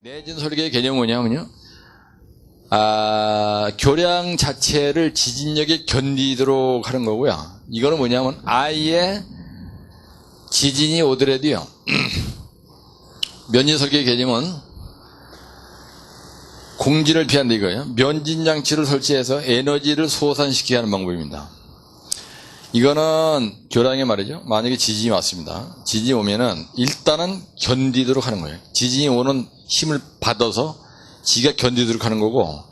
내진 설계의 개념은 뭐냐면요. 아, 교량 자체를 지진력에 견디도록 하는 거고요. 이거는 뭐냐면 아예 지진이 오더라도요. 면진 설계의 개념은 공진을 피한다 이거예요. 면진 장치를 설치해서 에너지를 소산시키게 하는 방법입니다. 이거는 교량에 말이죠. 만약에 지진이 왔습니다. 지진이 오면은 일단은 견디도록 하는 거예요. 지진이 오는 힘을 받아서 지가 견디도록 하는 거고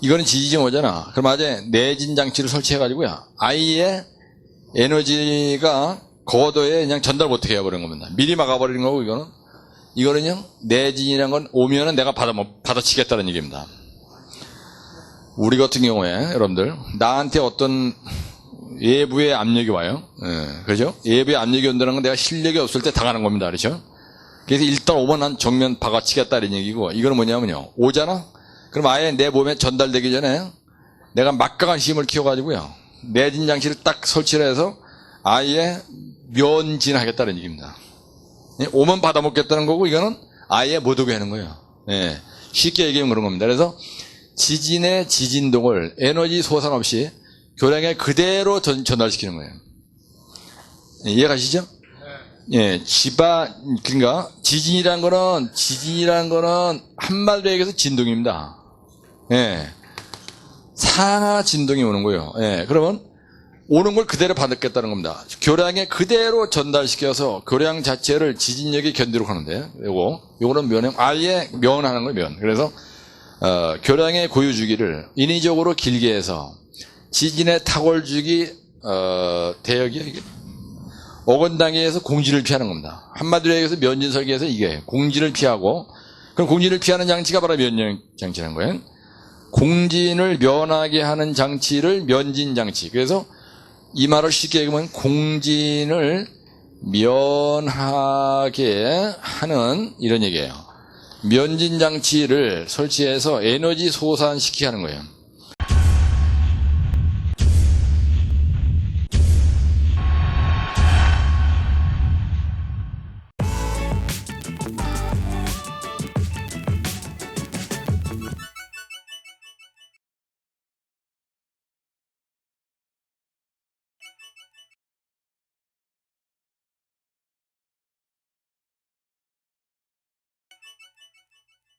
이거는 지진이 오잖아. 그럼 아재 내진 장치를 설치해 가지고요. 아예 에너지가 거도에 그냥 전달 못하게 해버리는 겁니다. 미리 막아버리는 거고 이거는 이거는요 내진이라는 건 오면은 내가 받아 받아치겠다는 얘기입니다. 우리 같은 경우에 여러분들 나한테 어떤 외부의 압력이 와요. 예, 그렇죠? 외부의 압력이 온다는 건 내가 실력이 없을 때 당하는 겁니다. 그렇죠? 그래서 일단 오면 난 정면 박아치겠다 이런 얘기고 이거는 뭐냐면요. 오잖아? 그럼 아예 내 몸에 전달되기 전에 내가 막강한 힘을 키워가지고요. 내진 장치를 딱 설치를 해서 아예 면진하겠다는 얘기입니다. 예, 오면 받아먹겠다는 거고 이거는 아예 못 오게 하는 거예요. 예, 쉽게 얘기하면 그런 겁니다. 그래서 지진의 지진동을 에너지 소산 없이 교량에 그대로 전, 전달시키는 거예요. 예, 이해가시죠? 예, 지바, 그러니까 지진이란 거는, 지진이란 거는 한마디로 얘기해서 진동입니다. 예. 상하 진동이 오는 거예요. 예, 그러면 오는 걸 그대로 받겠다는 겁니다. 교량에 그대로 전달시켜서 교량 자체를 지진력이 견디도록 하는데, 요거, 요거는 면형, 아예 면하는 거예요, 면. 그래서, 어, 교량의 고유 주기를 인위적으로 길게 해서 지진의 탁월 주기, 어, 대역이 이게 어건당에서 공진을 피하는 겁니다. 한마디로 얘기해서 면진 설계에서 이게 공진을 피하고 그럼 공진을 피하는 장치가 바로 면역 장치라는 거예요. 공진을 면하게 하는 장치를 면진 장치. 그래서 이 말을 쉽게 얘기하면 공진을 면하게 하는 이런 얘기예요. 면진 장치를 설치해서 에너지 소산시키게 하는 거예요.